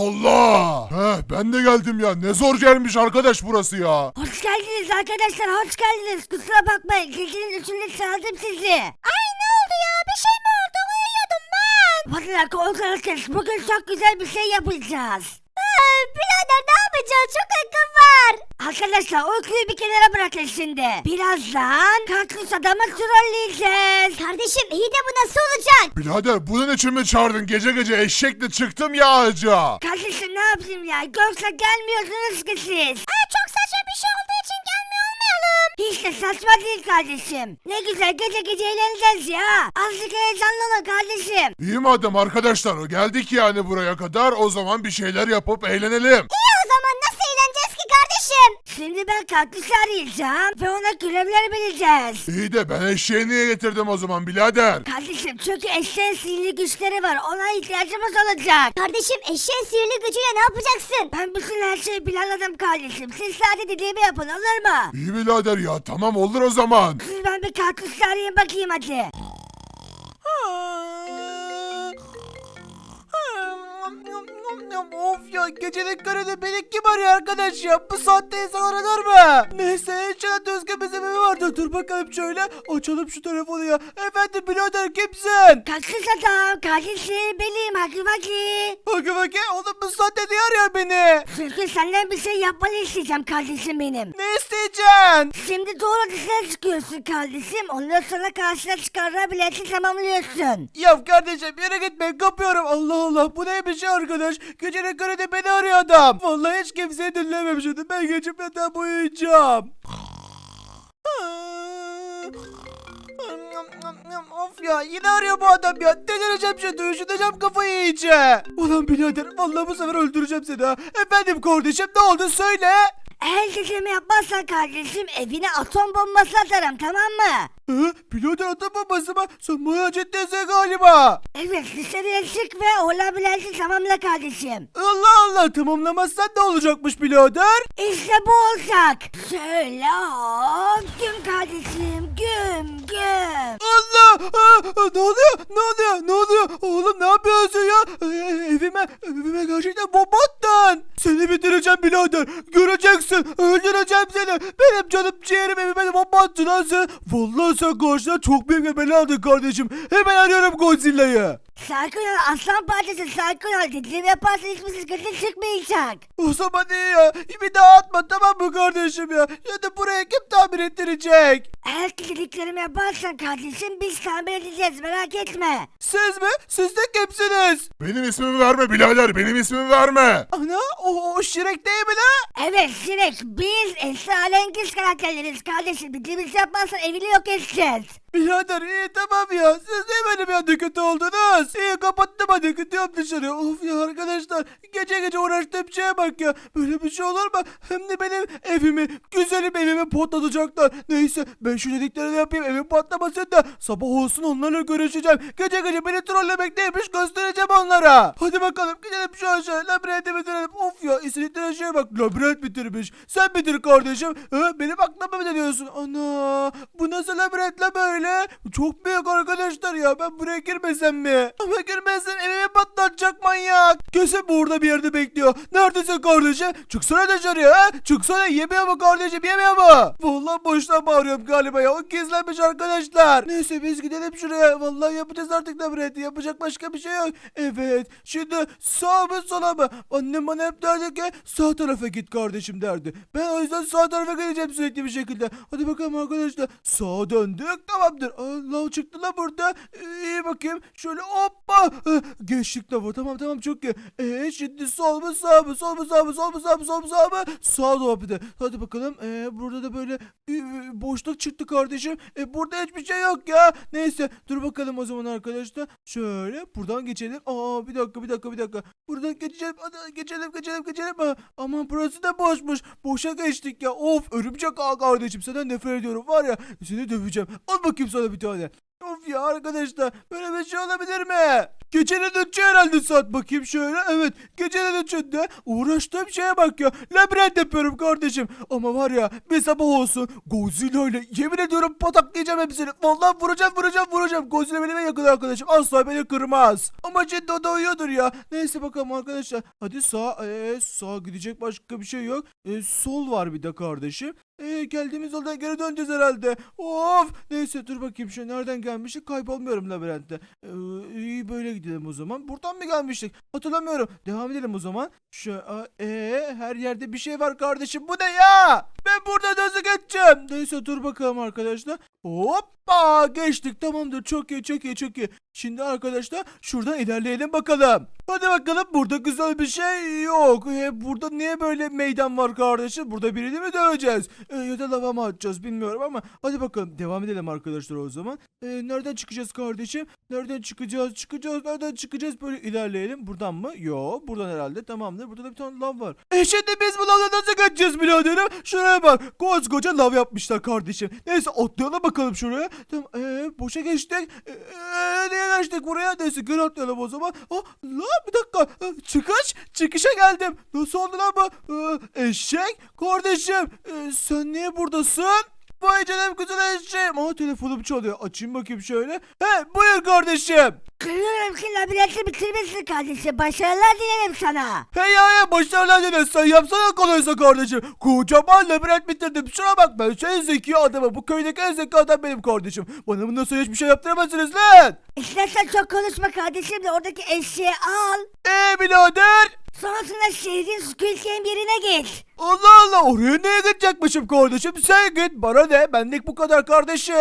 Allah! Heh, ben de geldim ya. Ne zor gelmiş arkadaş burası ya. Hoş geldiniz arkadaşlar hoş geldiniz. Kusura bakmayın gecenin üçünde çağırdım sizi. Ay ne oldu ya bir şey mi oldu uyuyordum ben. Bakın korkarsanız bugün çok güzel bir şey yapacağız. Birader ne yapacağız çok akıl var. Arkadaşlar uykuyu bir kenara bırakın şimdi. Birazdan kaktüs adamı trolleyeceğiz. Kardeşim iyi de bu nasıl olacak? Birader bunun için mi çağırdın? Gece gece eşekle çıktım ya ağaca. Kardeşim ne yapayım ya? Yoksa gelmiyorsunuz ki siz. Aa, çok saçma bir şey olmayalım. Hiç de saçma değil kardeşim. Ne güzel gece gece eğleneceğiz ya. Azıcık heyecanlı olun kardeşim. İyi madem arkadaşlar geldik yani buraya kadar o zaman bir şeyler yapıp eğlenelim. Şimdi ben kaktüsü arayacağım ve ona görevler vereceğiz. İyi de ben eşeği niye getirdim o zaman birader? Kardeşim çünkü eşeğin sihirli güçleri var. Ona ihtiyacımız olacak. Kardeşim eşeğin sihirli gücüyle ne yapacaksın? Ben bütün her şeyi planladım kardeşim. Siz sadece dediğimi yapın olur mu? İyi birader ya tamam olur o zaman. Siz ben bir kaktüsü arayayım bakayım hadi. Of ya gecenin köründe beni kim arıyor arkadaş ya? Bu saatte insan aranır mı? Neyse inşallah düzgün bir sebebi vardır. Dur bakalım şöyle açalım şu telefonu ya. Efendim birader kimsin? Kaktüs adam kardeşim benim Haki Vaki. Bakın bakın oğlum bu saatte niye arıyor beni? Çünkü senden bir şey yapmanı isteyeceğim kardeşim benim. Ne isteyeceksin? Şimdi doğru dışarı çıkıyorsun kardeşim. Ondan sonra karşına çıkarına bileti tamamlıyorsun. Ya kardeşim yere gitme kapıyorum. Allah Allah bu neymiş ya arkadaş? Gecenin köründe beni arıyor adam. Vallahi hiç kimseyi dinlememiştim. Ben geçip yatağa uyuyacağım. Of ya yine arıyor bu adam ya. Delireceğim şimdi üşüteceğim kafayı iyice. Ulan birader vallahi bu sefer öldüreceğim seni ha. Efendim kardeşim ne oldu söyle. Eğer dediğimi yapmazsan kardeşim evine atom bombası atarım tamam mı? Hı? Birader atom bombası mı? Sen bayağı ciddisin galiba. Evet dışarıya çık ve olabilesi tamamla kardeşim. Allah Allah tamamlamazsan ne olacakmış birader? İşte bu olacak. Şöyle hop güm kardeşim güm güm. Allah! Aa, ne oluyor? Ne oluyor? Ne oluyor? Oğlum ne yapıyorsun ya? Ee, evime, evime gerçekten bomba attın. Seni bitireceğim birader. Göreceksin. Öldüreceğim seni. Benim canım ciğerim evime bomba attın lan sen. Vallahi sen karşına çok büyük bir bela aldın kardeşim. Hemen arıyorum Godzilla'yı. Sakin ol aslan parçası sakin ol. Dediğimi yaparsan hiçbir sıkıntı çıkmayacak. O zaman iyi ya. Bir daha atma tamam mı kardeşim ya? Ya da buraya kim tamir ettirecek? Eğer dediklerimi yaparsan kardeşim biz tamir edeceğiz merak etme. Siz mi? Siz de kimsiniz? Benim ismimi verme birader benim ismimi verme. Ana o, o Şirek değil mi lan? Evet Şirek biz Esra Alengiz karakterleriz kardeşim. Dediğimizi yapmazsan evini yok edeceğiz. Birader iyi tamam ya. Siz niye benim yanında kötü oldunuz? İyi kapattım hadi gidiyorum dışarı. Of ya arkadaşlar. Gece gece uğraştığım şeye bak ya. Böyle bir şey olur mu? Hem de benim evimi, güzelim evimi patlatacaklar. Neyse ben şu dediklerini yapayım. Evim patlamasın da sabah olsun onlarla görüşeceğim. Gece gece beni trollemek neymiş göstereceğim onlara. Hadi bakalım gidelim şu aşağı. Labirenti bitirelim. Of ya istedikleri şeye bak. Labirent bitirmiş. Sen bitir kardeşim. Ha, benim aklıma mı diyorsun? Ana bu nasıl labirent la böyle? Çok büyük arkadaşlar ya. Ben buraya girmesem mi? Ama girmezsem evimi patlatacak manyak. Kesin burada bir yerde bekliyor. Neredesin kardeşim? Çıksana dışarıya ha. Çıksana yemiyor mu kardeşim yemiyor mu? Vallahi boşuna bağırıyorum galiba ya. O gizlenmiş arkadaşlar. Neyse biz gidelim şuraya. Vallahi yapacağız artık labirenti. Yapacak başka bir şey yok. Evet. Şimdi sağ mı sola mı? Annem bana hep derdi ki sağ tarafa git kardeşim derdi. Ben o yüzden sağ tarafa gideceğim sürekli bir şekilde. Hadi bakalım arkadaşlar. Sağa döndük tamamdır. Allah çıktı la burada. Ee, İyi bakayım. Şöyle hoppa. Ee, Geçtik la bu. Tamam tamam çok iyi. Ee, şimdi sol mu sağ mı? Sol mu sağ mı? Sol mu sağ mı? Sol mu sağ mı? Sağ doğru bir de. Hadi bakalım. Ee, burada da böyle e, boşluk çıktı kardeşim. E, burada hiçbir şey yok ya. Neyse dur bakalım o zaman arkadaşlar. Şöyle buradan geçelim. Aa bir dakika bir dakika bir dakika. Buradan geçelim. Hadi geçelim geçelim geçelim. Aa, aman burası da boşmuş. Boşa geçtik ya. Of örümcek ağa kardeşim. Senden nefret ediyorum var ya. Seni döveceğim. Al bakayım sana bir tane. Of ya arkadaşlar böyle bir şey olabilir mi? Gecenin üçü herhalde saat bakayım şöyle. Evet gecenin üçünde uğraştığım şeye bak ya. Labirent yapıyorum kardeşim. Ama var ya bir sabah olsun Godzilla ile yemin ediyorum pataklayacağım hepsini. Vallahi vuracağım vuracağım vuracağım. Godzilla benim en yakın arkadaşım. Asla beni kırmaz. Ama ciddi o da uyuyordur ya. Neyse bakalım arkadaşlar. Hadi sağ ee, sağ gidecek başka bir şey yok. Ee, sol var bir de kardeşim. Ee, geldiğimiz yoldan geri döneceğiz herhalde. Of! Neyse dur bakayım şu nereden gelmiştik kaybolmuyorum labirentte. Ee, iyi böyle gidelim o zaman. Buradan mı gelmiştik? Hatırlamıyorum. Devam edelim o zaman. Şu ee, her yerde bir şey var kardeşim. Bu ne ya? Ben burada nasıl geçeceğim? Neyse dur bakalım arkadaşlar. Hoppa geçtik tamamdır çok iyi çok iyi çok iyi. Şimdi arkadaşlar şuradan ilerleyelim bakalım. Hadi bakalım burada güzel bir şey yok. E, burada niye böyle meydan var kardeşim? Burada birini mi döveceğiz? E, ya da lava mı atacağız bilmiyorum ama hadi bakalım devam edelim arkadaşlar o zaman. E, nereden çıkacağız kardeşim? Nereden çıkacağız? Çıkacağız. Nereden çıkacağız? Böyle ilerleyelim. Buradan mı? Yo buradan herhalde tamamdır. Burada da bir tane lav var. E şimdi biz bu lavla nasıl kaçacağız biraderim? Şuraya bak. Koskoca lav yapmışlar kardeşim. Neyse atlayalım bakalım şuraya. Tamam. E, boşa geçtik. E, e, niye geçtik buraya? Neyse geri atlayalım o zaman. Oh, la bir dakika. E, çıkış. Çıkışa geldim. Nasıl oldu lan bu? E, eşek. Kardeşim. e, sen niye buradasın? Vay canım güzel eşeğim. Aa telefonum çalıyor. Açayım bakayım şöyle. He buyur kardeşim. Kırıyorum ki labirenti bitirmişsin kardeşim. Başarılar dilerim sana. Hey ya ya başlarlar dene sen yapsana kolaysa kardeşim. Kocaman labirent bitirdim. Şuna bak ben şey zeki adamım. Bu köydeki en zeki adam benim kardeşim. Bana bundan sonra hiçbir şey yaptıramazsınız lan. İstersen çok konuşma kardeşim de oradaki eşeği al. Eee birader. Sonrasında şehrin Squid yerine git. Allah Allah oraya neye gidecekmişim kardeşim? Sen git bana ne? Benlik bu kadar kardeşim.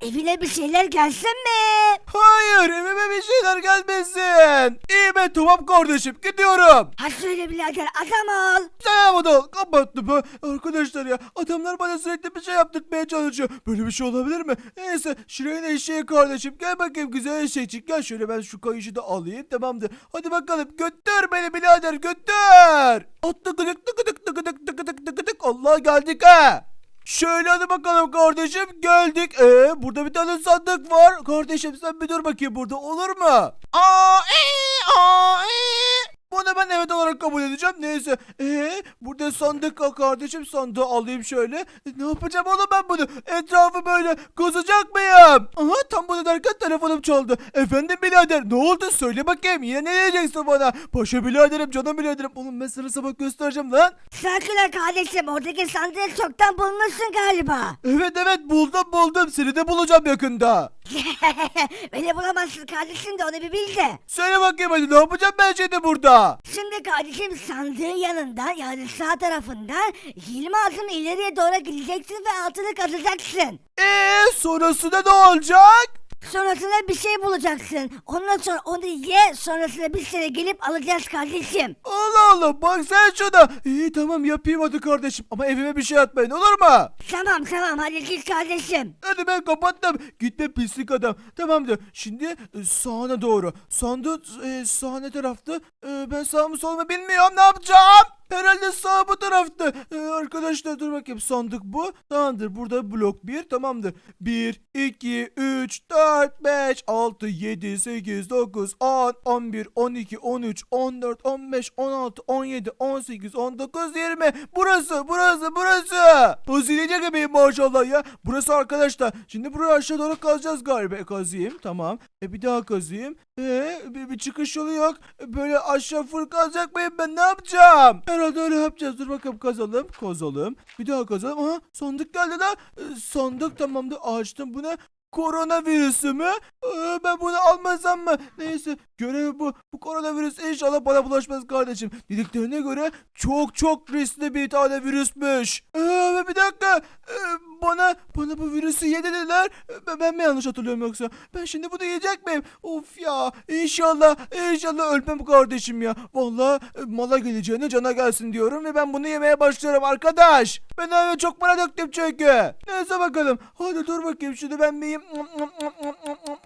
Evine bir şeyler gelsin mi? Hayır evime bir şeyler gelmesin. İyi ben tamam kardeşim gidiyorum. Ha söyle birader adam ol. Sen bunu kapattı be. Arkadaşlar ya adamlar bana sürekli bir şey yaptırmaya çalışıyor. Böyle bir şey olabilir mi? Neyse şuraya ne eşeği kardeşim. Gel bakayım güzel eşekçik. Gel şöyle ben şu kayışı da alayım tamamdır. Hadi bakalım götür beni birader götür. At tıkıdık tıkıdık tıkıdık tıkıdık tıkıdık. Allah geldik ha. Şöyle hadi bakalım kardeşim geldik. Ee burada bir tane sandık var. Kardeşim sen bir dur bakayım burada olur mu? Aa ee, aa ee. Bunu ben evet olarak kabul edeceğim. Neyse. Ee, burada sandık var kardeşim. Sandığı alayım şöyle. E, ne yapacağım oğlum ben bunu? Etrafı böyle kazacak mıyım? Aha tam bunu derken telefonum çaldı. Efendim birader ne oldu? Söyle bakayım. Yine ne diyeceksin bana? Paşa biraderim canım biraderim. Oğlum ben sana sabah göstereceğim lan. Sakin ol kardeşim oradaki sandığı çoktan bulmuşsun galiba. Evet evet buldum buldum. Seni de bulacağım yakında. Beni bulamazsın kardeşim de onu bir bil de. Söyle bakayım hadi ne yapacağım ben şimdi burada? Şimdi kardeşim sandığın yanında yani sağ tarafından 20 adım ileriye doğru gideceksin ve altını kazacaksın. Eee sonrasında ne olacak? Sonrasında bir şey bulacaksın. Ondan sonra onu ye sonrasında biz seni gelip alacağız kardeşim. Allah Allah bak sen şuna. İyi tamam yapayım hadi kardeşim ama evime bir şey atmayın olur mu? Tamam tamam hadi git kardeşim. Hadi ben kapattım. Gitme pislik adam. Tamamdır. Şimdi e, sağına doğru. Sandık e, sağ ne tarafta? E, ben sağ mı sol mu bilmiyorum. Ne yapacağım? Herhalde sağ bu tarafta. E, arkadaşlar dur bakayım. Sandık bu. Tamamdır. Burada blok 1. Tamamdır. 1, 2, 3, 4, 5, 6, 7, 8, 9, 10, 11, 12, 13, 14, 15, 16, 17, 18, 19, 20. Burası, burası, burası. Hazinece gibiyim maşallah ya. Burası arkadaşlar. Şimdi buraya aşağı doğru kazacağız galiba. E, kazıyım. Tamam. E bir daha kazıyım. E bir, bir çıkış yolu yok. E, böyle aşağı full kazacak mıyım ben ne yapacağım? Herhalde öyle yapacağız. Dur bakalım kazalım. Kazalım. Bir daha kazalım. Aha sandık geldi lan. E, sandık tamamdır. Açtım. Bu ne? Koronavirüsü mü? Ee, ben bunu almasam mı? Neyse görev bu. Bu koronavirüs inşallah bana bulaşmaz kardeşim. Dediklerine göre çok çok riskli bir tane virüsmüş. Ee, bir dakika. Ee, bana bana bu virüsü ye dediler. Ee, Ben mi yanlış hatırlıyorum yoksa? Ben şimdi bunu yiyecek miyim? Of ya. İnşallah inşallah ölmem kardeşim ya. Vallahi e, mala geleceğine cana gelsin diyorum ve ben bunu yemeye başlıyorum arkadaş. Ben eve çok para döktüm çünkü. Neyse bakalım. Hadi dur bakayım şunu ben yiyeyim.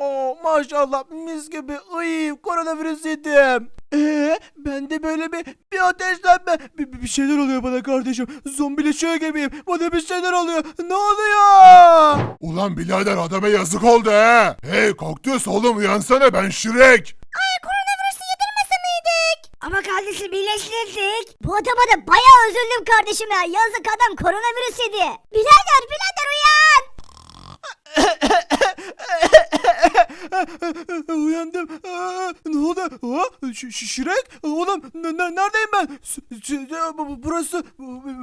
Oo, maşallah mis gibi. Iy, koronavirüs yedim. Ee, ben de böyle bir bir ateşlenme bir, bir- şeyler oluyor bana kardeşim. Zombileşiyor gibiyim. Bana bir şeyler oluyor. Ne oluyor? Ulan birader adama yazık oldu he. Hey kaktüs oğlum uyansana ben Şirek. Ama kardeşim iyileştirdik. Bu adama da bayağı üzüldüm kardeşim ya. Yazık adam koronavirüs yedi. Birader birader uyan. Uyandım. Ne oldu? Ş- Şirek? Oğlum ne- ne- neredeyim ben? Burası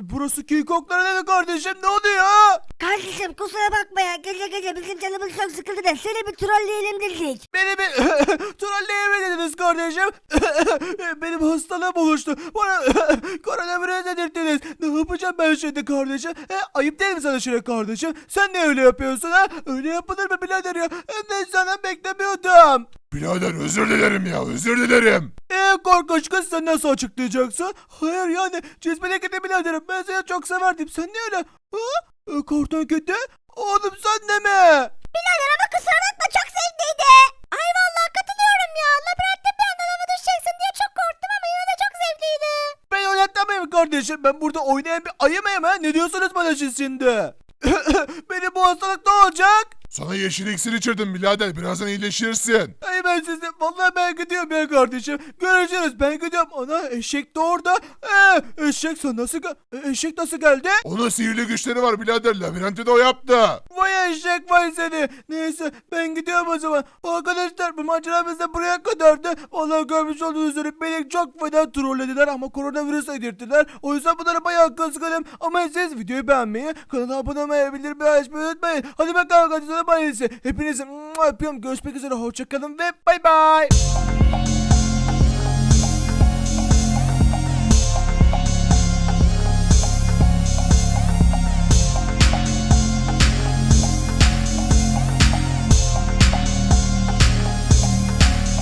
burası King Kong'ların evi kardeşim. Ne oluyor? Kardeşim kusura bakma ya. Gece gece bizim canımız çok sıkıldı da seni bir trolleyelim dedik. Beni bir trolleyemediniz kardeşim. Benim hastalığım oluştu. Bana koronavirüs dedirttiniz. Ne yapacağım ben şimdi kardeşim? He, ayıp değil mi sana Şirek kardeşim? Sen ne öyle yapıyorsun ha? Öyle yapılır mı birader ya? De sana beklemiyordum. Birader özür dilerim ya özür dilerim. Eee korkunç kız sen nasıl açıklayacaksın? Hayır yani cizmene gide biraderim ben seni çok severdim. Sen niye öyle? Ha? E, Karton kedi? Oğlum sen de mi? Birader ama kusura bakma çok zevkliydi. Ay vallahi katılıyorum ya. Labirentte bir anda lava düşeceksin diye çok korktum ama yine de çok zevkliydi. Ben oynatamıyorum kardeşim. Ben burada oynayan bir ayı mıyım ha? Ne diyorsunuz bana siz şimdi? Benim bu hastalık ne olacak? Sana yeşil iksir içirdim birader birazdan iyileşirsin. Ay ben sizi vallahi ben gidiyorum ya kardeşim. Görüşürüz ben gidiyorum. Ana eşek de orada. Ee, eşek sen nasıl e, eşek nasıl geldi? Onun sihirli güçleri var birader labirenti de o yaptı. Vay eşek vay seni. Neyse ben gidiyorum o zaman. Arkadaşlar bu maceramız da buraya kadardı. Vallahi görmüş olduğunuz üzere beni çok fena trollediler ama koronavirüs edirttiler. O yüzden bunlara bayağı kızgınım. Ama siz videoyu beğenmeyi, kanala abone olmayı, bildirimleri açmayı unutmayın. Hadi bakalım arkadaşlar. Hepinizi, hepinizi öpüyorum. Görüşmek üzere. Hoşçakalın ve bay bay.